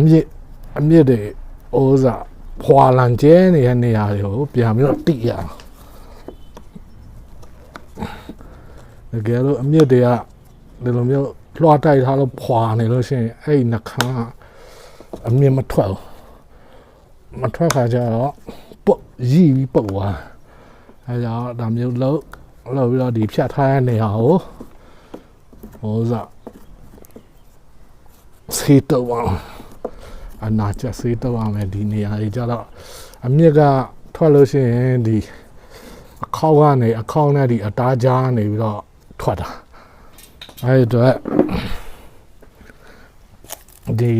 အမြင့်အမြင့်တွေဩဇာဖွာလန်ကျဲနေတဲ့နေရာတွေကိုပြန်ပြီးတော့တိရအောင်တကယ်လို့အမြင့်တွေကဒီလိုမျိုးလွှာတိုက်ထားလို့ဖွာနေလို့ရှိရင်အဲ့ဒီနှခမ်းကအမြင့်မထွက်ဘူးမထွက်ခါကျတော့ပုတ်ရည်ပြီးပုတ်သွားအဲကြောင့်ဒါမျိုးလို့လို့ပြီးတော့ဒီဖြတ်ထားတဲ့နေရာကိုဟိုစားစေးတော့အောင် အနာချက်စေးတော့အောင်မယ်ဒီနေရာကြီးကြတော့အမြင့်ကထွက်လို့ရှိရင်ဒီအခေါက်ကနေအခေါက်နဲ့ဒီအသားကြားနေပြီးတော့ထွက်တာအဲဒီတော့ဒီ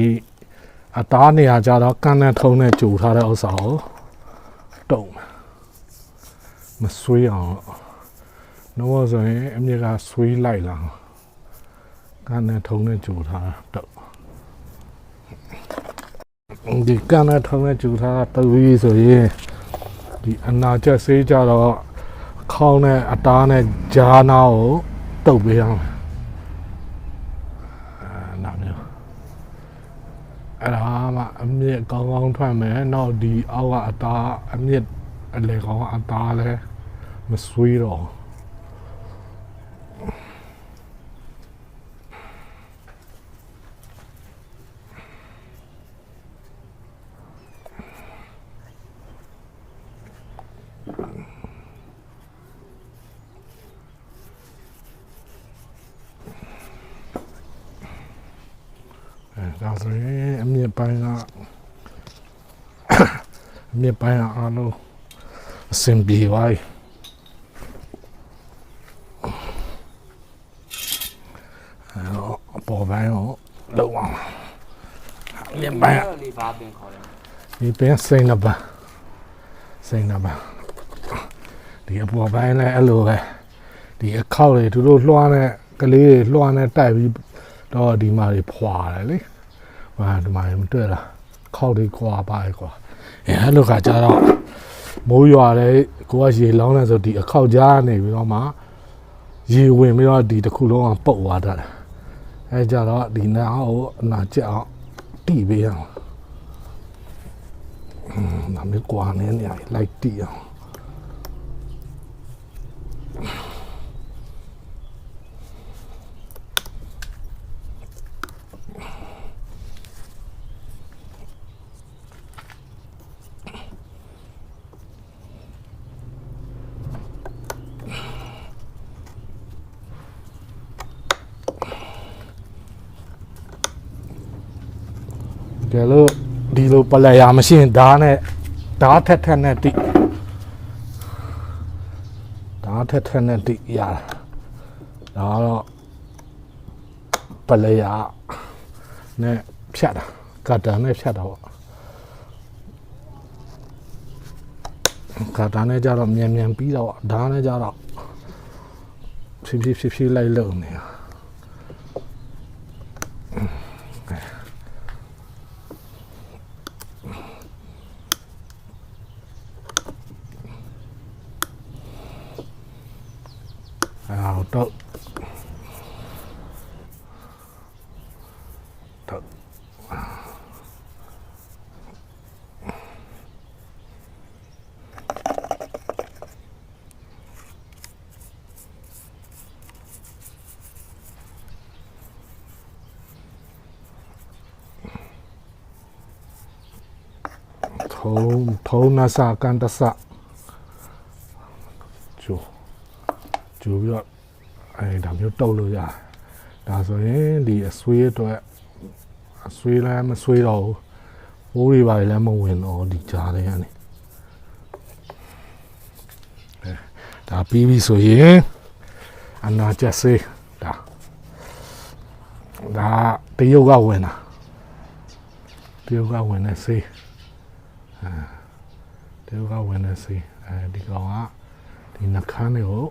အသားနေရာကြတော့ကန်းနဲ့ထုံးနဲ့ကြူထားတဲ့ဥစ္စာကိုတုံးမဆွေးအောင်တော့ဆိုရင်အမြင့်ကဆွေးလိုက်လာကန်းနဲ့ထုံးနဲ့ကြူထားတာတုံး ဒီကန်းနဲ့ထုံးနဲ့ကြူထားတာတူပြီးဆိုရင်ဒီအနာချက်ဆေးကြတော့ခေါင်းနဲ့အသားနဲ့ဂျားနာကိုတုပ်ပေးအောင်အဲနာမျိုးအဲ့ဒါမှအမြင့်ကောင်းကောင်းထွက်မယ်နောက်ဒီအောက်ကအသားအမြင့်အလေကောင်းအသားလဲမဆွေးတော့ အဲဒါဆိုရင်အမြင့်ပိုင်းကအမြင့်ပိုင်းကအားလုံးအစင်ပြေပါ යි အဲတော့အပေါ်ပိုင်းကိုလုံးအောင်အမြင့်ပိုင်းကလေးဘာပင်ခေါ်လဲဒီပင်စိန်နပါစိန်နပါဒီအပေါ်ပိုင်းလည်းအဲ့လိုပဲဒီအခောက်တွေသူတို့လွှားတဲ့ကလေးတွေလွှားနဲ့တိုက်ပြီးတော့ဒီမှာတွေဖွာတယ်လေ ဟာဒီမှာမတွေ့လားခောက်တွေကွာပါကွာအဲအဲ့လိုကကြတော့မိုးရွာတဲ့ကိုကရေလောင်းနေဆိုဒီအခောက်ကြားနေပြီးတော့မှရေဝင်ပြီးတော့ဒီတစ်ခုလုံးကပုတ်သွားတတ်တယ်အဲကြတော့ဒီနာကိုအနာကျအောင်တိပေးရအောင်ဒါမျိုးကွာနေနေရလိုက်တီးအောင် ကဲလို့ဒီလိုပလက်ရမရှိရင်ဓာတ်နဲ့ဓာတ်ထက်ထက်နဲ့တိဓာတ်ထက်ထက်နဲ့တိရတာဒါတော့ပလက်ရနဲ့ဖြတ်တာကတ္တာနဲ့ဖြတ်တာပေါ့ကတ္တာနဲ့ကြတော့မြန်မြန်ပြီးတော့ဓာတ်နဲ့ကြတော့ဖြည်းဖြည်းဖြည်းဖြည်းလိုက်လုံနေတာ ต้องต้องโทโทนาสาการตสะจูจูยอด biết အဲဒါမျိုးတုတ်လို့ရတယ်ဒါဆိုရင်ဒီအဆွေးအတွက်အဆွေးလည်းမဆွေးတော့ဘူးဘိုးတွေပါလည်းမဝင်တော့ဒီကြားတွေကနေအဲဒါပြီးပြီဆိုရင်အနာချက်စေးဒါဒါတရုတ်ကဝင်တာတရုတ်ကဝင်နေစေးအဲတရုတ်ကဝင်နေစေးအဲဒီကောင်ကဒီနှခမ်းတွေကို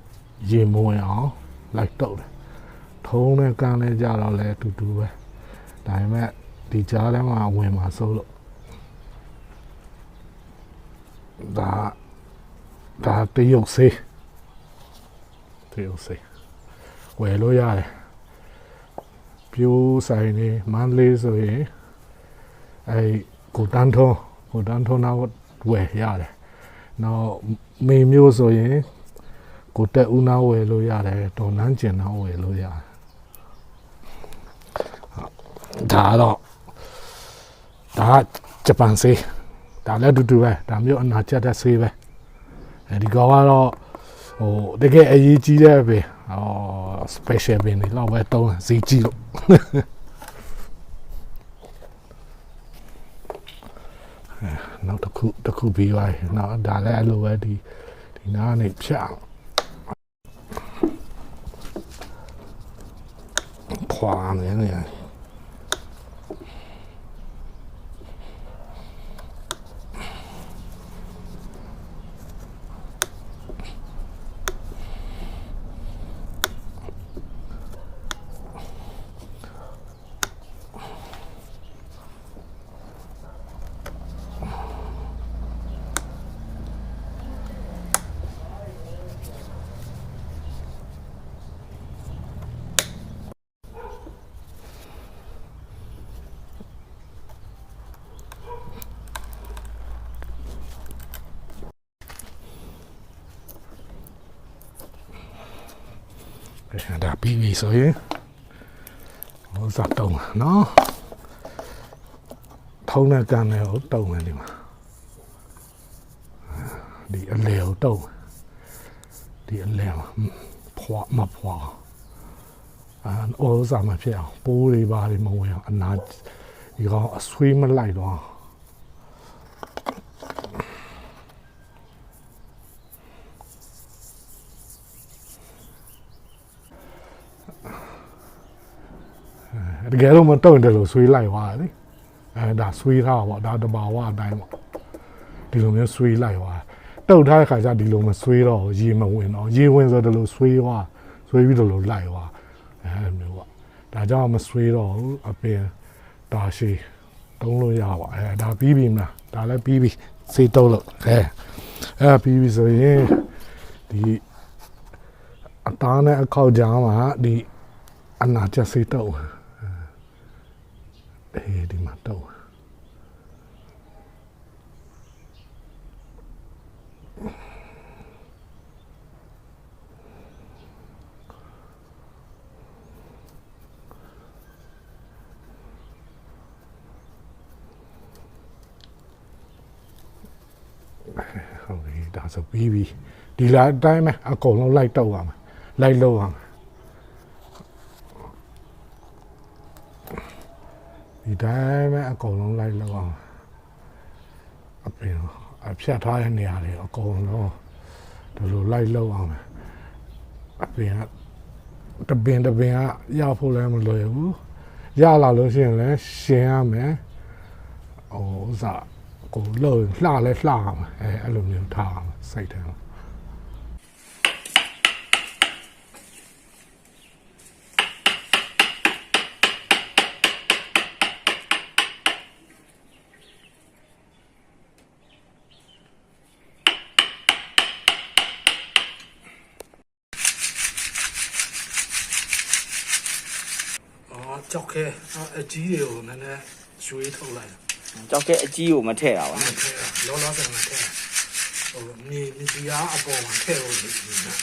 ရေမဝင်အောင် လိုက်တော့တယ်ထုံးနဲ့ကန်းနဲ့ကြတော့လဲအတူတူပဲဒါပေမဲ့ဒီကြားထဲမှာဝင်မှာစိုးလို့ဒါဒါတရုတ်စေးတရုတ်စေးဝယ်လို့ရတယ်ပြိုးဆိုင်နေမန္တလေးဆိုရင်အဲကိုတန်းထုံးကိုတန်းထုံးနောက်ဝယ်ရတယ်နောက်မေမျိုးဆိုရင် ကိုတက်ဦးနာဝယ်လို့ရတယ်ဒေါ်နန်းကျင်နာဝယ်လို့ရတယ်ဒါတော့ဒါကဂျပန်ဆေးဒါလည်းအတူတူပဲဒါမျိုးအနာကျက်တဲ့ဆေးပဲအဲဒီကောင်ကတော့ဟိုတကယ်အရေးကြီးတဲ့ပဲဟော special ဘင်းတွေတော့ပဲတုံးတယ်ဈေးကြီးလို့နောက်တစ်ခုတစ်ခုပြီးသွားပြီနောက်ဒါလည်းအဲ့လိုပဲဒီဒီနားကနေဖြတ်အောင် ဖွာနေနေ ဒါပြီးပြီဆိုရင်ဟိုစတော့နော်ထုံးတဲ့ကန်လေးကိုတုံမယ်ဒီမှာဒီအလဲကိုတုံဒီအလဲမှာဖွာမဖွာအာအိုးစားမဖြစ်အောင်ပိုးတွေပါတွေမဝင်အောင်အနာဒီကောင်အဆွေးမလိုက်တော့ ကယ်တော့မတုံတယ်လို့ဆွေးလိုက်သွားတယ်လေအဲဒါဆွေးထားတာပေါ့ဒါတဘာဝအတိုင်းပေါ့ဒီလိုမျိုးဆွေးလိုက်သွားတုတ်ထားတဲ့ခါကျဒီလိုမဆွေးတော့ရေမဝင်တော့ရေဝင်ဆိုဒီလိုဆွေးသွားဆွေးပြီးတော့လို့လိုက်သွားအဲလိုမျိုးပေါ့ဒါကြောင့်မဆွေးတော့ဘူးအပင်ဒါရှိတုံးလို့ရပါအဲဒါပြီးပြီမလားဒါလည်းပြီးပြီစေးတုံးလို့အဲအဲပြီးပြီဆိုရင်ဒီအသားနဲ့အခောက်ကြားမှာဒီအနာချက်စေးတုံးအေးဒီမှာ တော့ဟုတ်ပြီဒါဆိုပြီးပြီဒီလာအတိုင်းပဲအကုန်လုံးလိုက်တော့ရမှာလိုက်လို့ရမှာဒီတိုင်းပဲ အကုန်လုံးလိုက်လောက်အောင်အပြင်အဖြတ်ထားတဲ့နေရာတွေအကုန်လုံးဒီလိုလိုက်လောက်အောင်အပြင်ကတပင်တပင်ကရဖို့လည်းမလွယ်ဘူးရလာလို့ရှိရင်လည်းရှင်ရမယ်ဟိုဥစားကိုလို့လှလဲလှအောင်အဲအဲ့လိုမျိုးထားအောင်စိတ်ထဲမှာ အော် ကြောက်ခဲအကြီးတွေကိုနည်းနည်းရွှေထုတ်လိုက်ကြောက်တဲ့အကြီးကိုမထည့်တာပါလောလောဆယ်မှာထဲဟိုမြေမြေကြီးအားအပေါ်မှာထဲလို့နေနေတာ